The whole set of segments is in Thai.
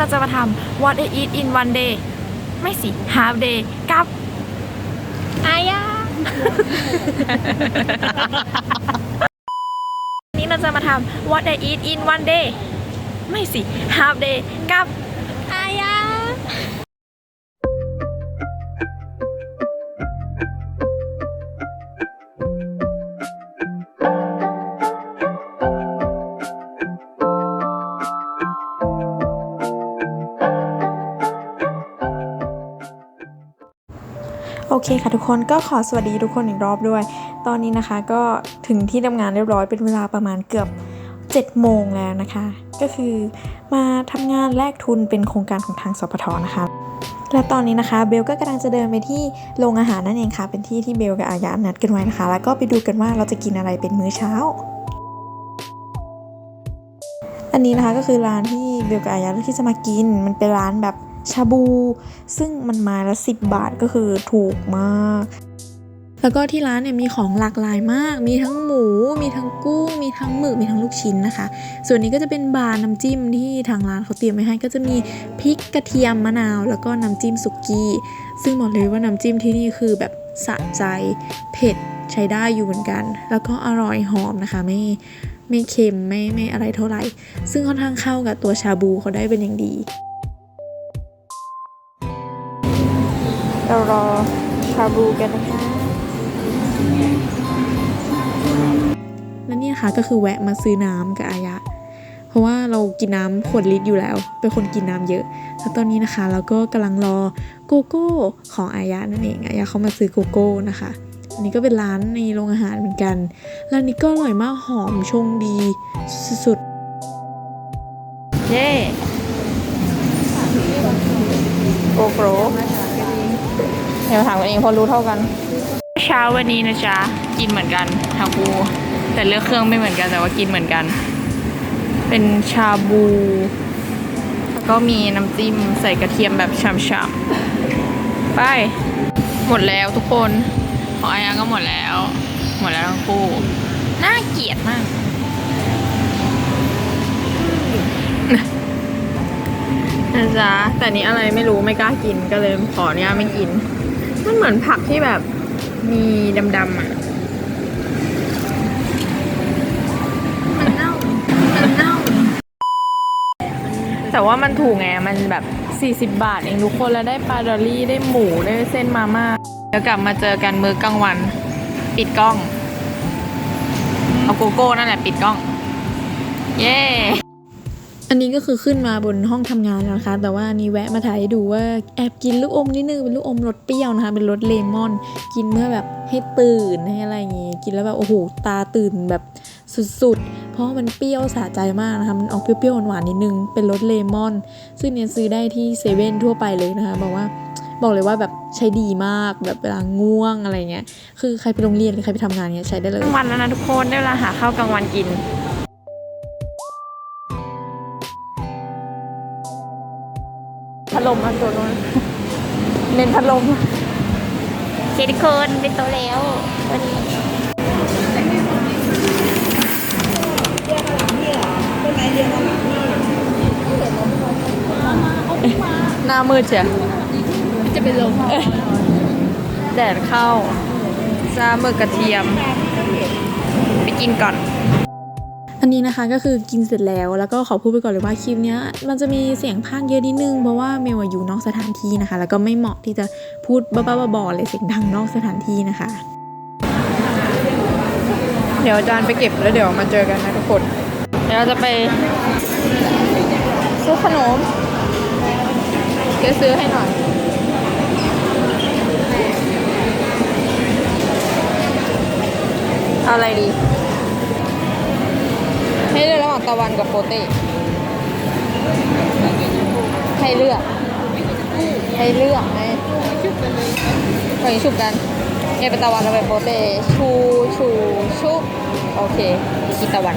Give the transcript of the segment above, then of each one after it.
เราจะมาทำ what I eat in one day ไม่สิ half day กับอายา วันนี้เราจะมาทำ what I eat in one day ไม่สิ half day กับ เคค่ะทุกคนก็ขอสวัสดีทุกคนอีกรอบด้วย ตอนนี้นะคะก็ถึงที่ทำงานเรียบร้อยเป็นเวลาประมาณเกือบ7โมงแล้วนะคะ ก็คือมาทำงานแลกทุนเป็นโครงการของทางสพทนะคะ และตอนนี้นะคะเบลก็กำลังจะเดินไปที่โรงอาหารนั่นเองค่ะ เป็นที่ที่เบลกับอายานัดกันไว้นะคะ แล้วก็ไปดูกันว่าเราจะกินอะไรเป็นมื้อเช้า อันนี้นะคะก็คือร้านที่เบลกับอายาเลือกที่จะมากิน มันเป็นร้านแบบ ชาบู ซึ่งมันไมาละสิบบาทก็คือถูกมาก แล้วก็ที่ร้านเนี่ยมีของหลากหลายมาก มีทั้งหมู มีทั้งกุ้ง มีทั้งหมึก มีทั้งลูกชิ้นนะคะ ส่วนนี้ก็จะเป็นบาร์น้ำจิ้มที่ทางร้านเขาเตรียมไว้ให้ ก็จะมีพริกกระเทียมมะนาว แล้วก็น้ำจิ้มสุกี้ ซึ่งบอกเลยว่าน้ำจิ้มที่นี่คือแบบสะใจ เผ็ดใช้ได้อยู่เหมือนกัน แล้วก็อร่อยหอมนะคะไม่ไม่เค็มไม่ไม่อะไรเท่าไหร่ ซึ่งค่อนข้างเข้ากับตัวชาบูเขาได้เป็นอย่างดี เรารอชาบูกันนะคะและนี่นะคะก็คือแวะมาซื้อน้ำกับอายะ เพราะว่าเรากินน้ำขวดลิตรอยู่แล้ว เป็นคนกินน้ำเยอะ แล้วตอนนี้นะคะเราก็กำลังรอโกโก้ของอายะนั่นเองอายะเขามาซื้อโกโก้นะคะ อันนี้ก็เป็นร้านในโรงอาหารเหมือนกันร้านนี้ก็อร่อยมากหอมชงดีสุดๆเย้โกโก้ เดี๋ยวถามกันเองพอรู้เท่ากัน เช้าวันนี้นะจ๊ะ กินเหมือนกันทั้งคู่แต่เลือกเครื่องไม่เหมือนกันแต่ว่ากินเหมือนกัน เป็นชาบู แล้วก็มีน้ำจิ้มใส่กระเทียมแบบฉ่ำๆไป หมดแล้วทุกคนของอายังก็หมดแล้ว หมดแล้วทั้งคู่ น่าเกลียดมากนะจ๊ะแต่นี้อะไรไม่รู้ไม่กล้ากินก็เลยขออนุญาตไม่กิน มันเหมือนผักที่แบบมีดำๆอะ มันเน่า มันเน่า แต่ว่ามันถูกไง มันแบบ 40 บาทเองทุกคน แล้วได้ปลาดอลลี่ได้หมูได้เส้นมาม่าเดี๋ยวกลับมาเจอกันมื้อกลางวัน ปิดกล้อง เอาโกโก้นั่นแหละ ปิดกล้อง เย้ อันนี้ก็คือขึ้นมาบนห้องทำงานแล้วนะคะ แต่ว่านนี้แวะมาถ่ายให้ดูว่าแอบกินลูกอมนิดนึงเป็นลูกอมรสเปรี้ยวนะคะ เป็นรสเลมอน กินเพื่อแบบให้ตื่นให้อะไรอย่างงี้กินแล้วแบบโอ้โหตาตื่นแบบสุดๆ เพราะมันเปรี้ยวสะใจมากนะคะ มันออกเปรี้ยวๆหวานๆนิดนึง เป็นรสเลมอน ซึ่งเนี่ยซื้อได้ที่เซเว่นทั่วไปเลยนะคะ บอกว่าบอกเลยว่าแบบใช้ดีมากแบบเวลาง่วงอะไรเงี้ย คือใครไปโรงเรียนหรือใครไปทำงานเนี้ยใช้ได้เลยวันแล้วนะทุกคนได้เวลาหาข้าวกลางวันกิน ดลมอันตัวนู้นเน้นพัดลมเคทุกคนเป็นโตแล้ววันนี้หน้ามืดเชียจะเป็นลมแดดเข้าซาหมึกกระเทียม ไปกินก่อน อันนี้นะคะก็คือกินเสร็จแล้วแล้วก็ขอพูดไปก่อนเลยว่าคลิปนี้มันจะมีเสียงพากย์เยอะนิดนึงเพราะว่าเมลอะอยู่นอกสถานที่นะคะ แล้วก็ไม่เหมาะที่จะพูดบ้าๆบอๆเลยเสียงดังนอกสถานที่นะคะ เดี๋ยวอาจารย์ไปเก็บแล้วเดี๋ยวมาเจอกันนะทุกคนเดี๋ยวเราจะไปซื้อขนมเดี๋ยวซื้อให้หน่อยเอาอะไรดี ตะวันกับโปเต้ให้เลือกให้เลือกไหมไปฉุบกันเนี่ยเป็นตะวันเราเป็นโปเต้ชูชูชุบโอเคกินตะวัน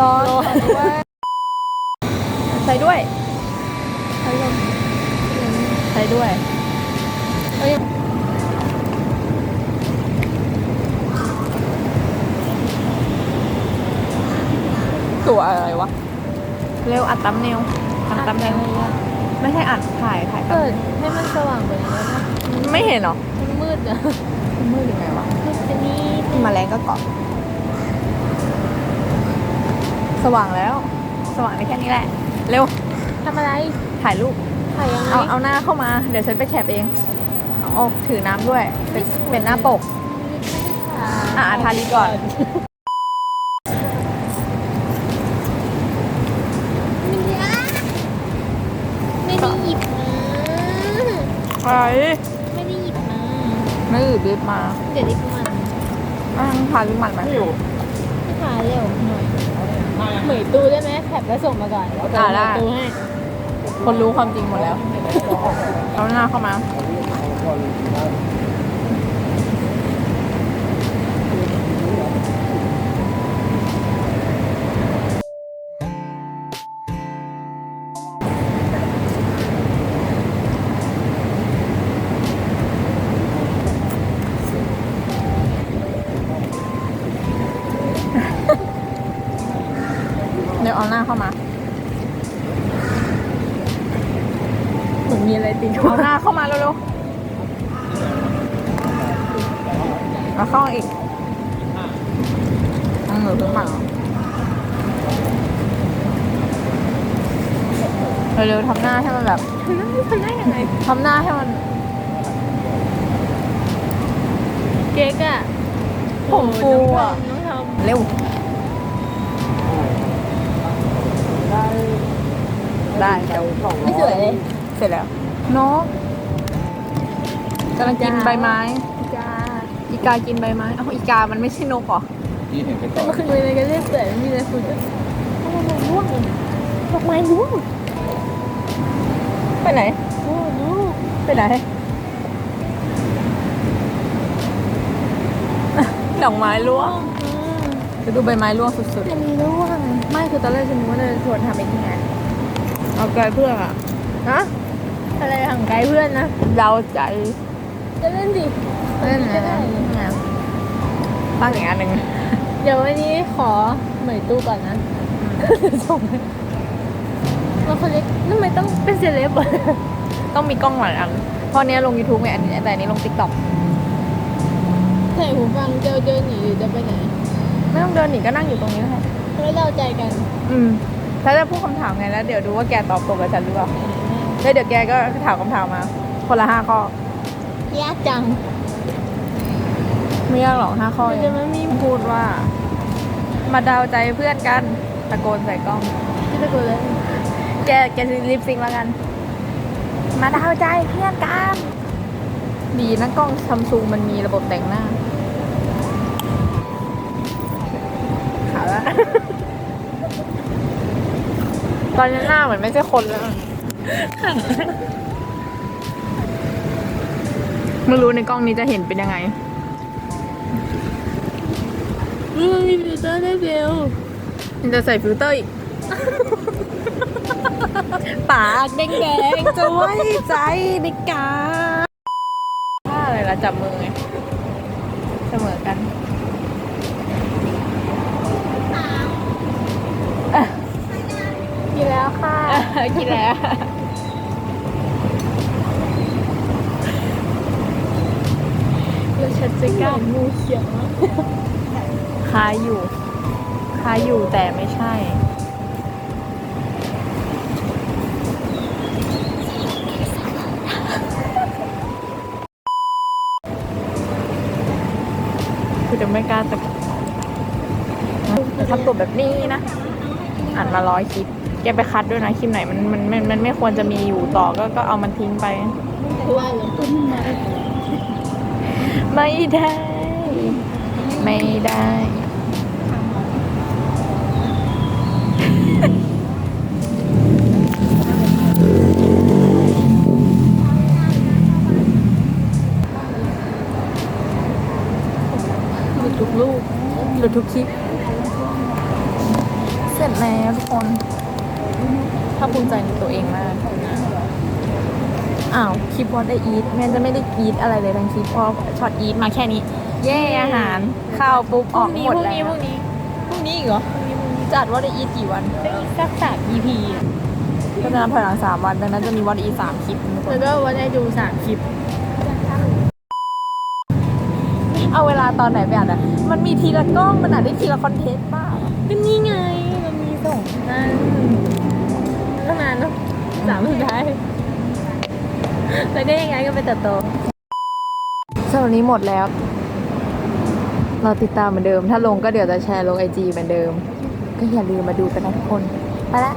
ร้อนใส่ด้วย ใส่ด้วยใส่ด้วย เฮ้ยสวอะไรวะ เร็วอัดตั้มเนวอัดตั้มเนวไม่ใช่อัดถ่ายถ่ายเปิดให้มันสว่างกว่านี้ได้ปะไม่เห็นเหรอ มันมืดอะมันมืดยังไงวะมืดจะนี่แมาแรงก็เกาะสว่างแล้ว สว่างได้แค่นี้แหละ เร็วทำอะไร ถ่ายรูป ถ่ายยังไง เอาเอาหน้าเข้ามา เดี๋ยวฉันไปแคปเองเอาเอาถือน้ำด้วย เป็นเป็นหน้าปก อะทาลิปก่อน ไม่ได้หยิบมา อะไรไม่ได้หยิบมาไม่หยิบลิปมาเดี๋ยวดิบมันอะทาลิปมันมาอยู่ไม่ถ่ายเร็วหน่อยเหมยตู้ได้ไหมแคปแล้วส่งมาก่อนอ่าได้เหมยตู้ให้คนรู้ความจริงหมดแล้วเอาหน้าเข้ามา อนมีอะไรติดเอาหน้าเข้ามาเร็วๆเอาเข้าอีกเอามือขึ้นมาเร็วๆทำหน้าให้มันแบบทำได้ยังไงทำหน้าให้มัน เก๊กอะผมฟูอะน้องทเร็ว ได้เดี๋ยวำไม่สวยเลย เสร็จแล้วนกกำลังกินใบไม้ จ้าอีกากินใบไม้เอ้าอีกามันไม่ใช่นกเหรอที่เห็นไปต่อมันคืออะไรกันเรียกสวยไม่มีอะไรฝุ่นอะทำไมมันร่วงเลยดอกไม้ร่วงไปไหนโอ้โหไปไหนดอกไม้ร่วงจะดูใบไม้ร่วงสุดมันร่วงๆ ไม่คือตอนแรกฉันนึกว่าจะชวนทำไอ้นี่ไงเอาเกยเพื่อนอะฮะ อะไรห่างไกลเพื่อนนะเดาใจ จะเล่นดิเล่นอะไรก็ได้นะตั้งอย่างอันหนึ่งเดี๋ยววันนี้ขอเหมยตู้ก่อนนะส่งให้ว่าคนเล็กทำไมต้องเป็นเซเลบอะต้องมีกล้องหลายอันเพราะเนี้ยลง YouTube ไงอันนี้แต่อันนี้ลง TikTok ใส่หูฟังเจอเดินหนีหรือจะไปไหน ไม่ต้องเดินหนีก็นั่งอยู่ตรงนี้แหละไม่เราใจกัน อืมถ้าจะพูดคำถามไงแล้วเดี๋ยวดูว่าแกตอบตรงกับฉันหรือเปล่า แล้วเดี๋ยวแกก็ถามคำถามมา คนละห้าข้อยากจังไม่ยากหรอกห้าข้อมันเอจะงไม่มีพูดว่า มาเดาใจเพื่อนกัน ตะโกนใส่กล้อง ที่ตะโกนเลย แกแกลิปซิงค์แล้วกัน มาเดาใจเพื่อนกัน ดีนะกล้องซัมซุงมันมีระบบแต่งหน้าขาวละตอนนี้หน้าเหมือนไม่ใช่คนแล้วอะ ไม่รู้ในกล้องนี้จะเห็นเป็นยังไงเฮ้ยฟิลเตอร์ได้เบลมันจะใส่ฟิลเตอร์อีก ปากแดงๆจะไว้ใจในกาถ้าอะไรล่ะจับมือไงเสมอกันกินแล้วค่ะ กินแล้วแล้วฉันจะกล้างูเขียวมากคล้ายอยู่คล้ายอยู่แต่ไม่ใช่ คือจะไม่กล้าตะทำตัวแบบนี้นะ อ่านมาร้อยคลิป แกไปคัดด้วยนะคลิปไหนมันมันมันมันไม่ควรจะมีอยู่ต่อก็ก็เอามันทิ้งไปคือว่าเลยตุ้มมาไม่ได้ ไม่ได้ หลุดทุกลูกหลุดทุกคลิป เสร็จแล้วทุกคน ภาคภูมิใจในตัวเองมากอ้าวคลิปวอตได้อีทแม่จะไม่ได้อีทอะไรเลยทั้งคลิปเพราะช็อตอีทมาแค่นี้ เย่อาหารข้าวปุ๊บออกหมดแล้วพรุ่งนี้พรุ่งนี้อีกเหรอพรุ่งนี้พรุ่งนี้จัดว่าได้อีกี่วันได้อีกสักสาม EP อะก็จะนับถอยหลังสามวันดังนั้นจะมีวันอีสามคลิปทุกคนแล้วก็วันได้ดูสามคลิปเอาเวลาตอนไหนไปอ่านอะ มันมีทีละกล้อง มันอ่านได้ทีละคอนเทนต์บ้าก็นี่ไง มันมีสองอัน สามสุดท้ายแล้วก็ยังไงก็ไปเติบโตสำหรับวันนี้หมดแล้ว เราติดตามเหมือนเดิม ถ้าลงก็เดี๋ยวจะแชร์ลงไอจีเหมือนเดิม ก็อย่าลืมมาดูกันนะทุกคน ไปละ